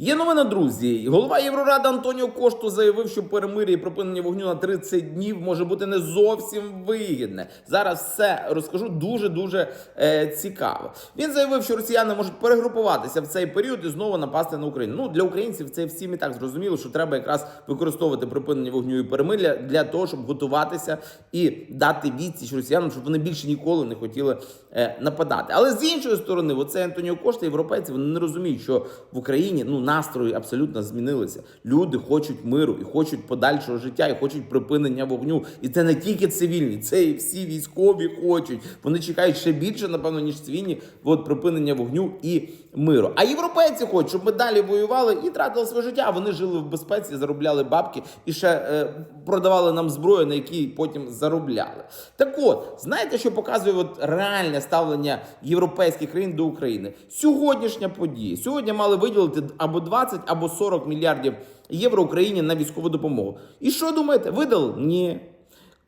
Є новина, друзі. Голова Євроради Антоніо Кошту заявив, що перемир'я і припинення вогню на 30 днів може бути не зовсім вигідне. Зараз все розкажу дуже дуже е, цікаво. Він заявив, що росіяни можуть перегрупуватися в цей період і знову напасти на Україну. Ну для українців це всім і так зрозуміло, що треба якраз використовувати припинення вогню і перемир'я для того, щоб готуватися і дати відсіч росіянам, щоб вони більше ніколи не хотіли е, нападати. Але з іншої сторони, оце Антоніо Кошта, європейці, вони не розуміють, що в Україні ну настрої абсолютно змінилися. Люди хочуть миру і хочуть подальшого життя, і хочуть припинення вогню. І це не тільки цивільні, це і всі військові хочуть. Вони чекають ще більше, напевно, ніж цивільні. От припинення вогню і миру. А європейці хочуть, щоб ми далі воювали і тратили своє життя. Вони жили в безпеці, заробляли бабки і ще е, продавали нам зброю, на якій потім заробляли. Так от, знаєте, що показує от реальне ставлення європейських країн до України? Сьогоднішня подія. Сьогодні мали виділити або 20, або 40 мільярдів євро Україні на військову допомогу. І що думаєте? Видали? Ні.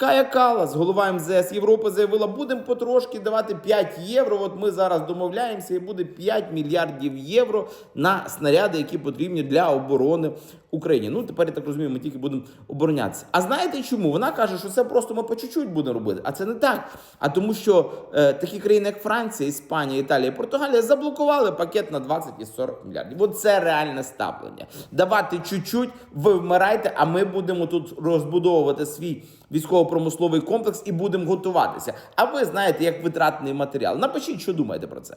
Кая Калас, голова МЗС Європи, заявила, будемо потрошки давати 5 євро. От ми зараз домовляємося, і буде 5 мільярдів євро на снаряди, які потрібні для оборони України. Ну тепер я так розумію, ми тільки будемо оборонятися. А знаєте чому? Вона каже, що це просто ми по чуть-чуть будемо робити. А це не так. А тому, що е, такі країни, як Франція, Іспанія, Італія, Португалія, заблокували пакет на 20 і 40 мільярдів. От це реальне ставлення. Давати чуть-чуть, ви вмирайте, а ми будемо тут розбудовувати свій військово-промисловий комплекс і будемо готуватися. А ви знаєте, як витратний матеріал. Напишіть, що думаєте про це.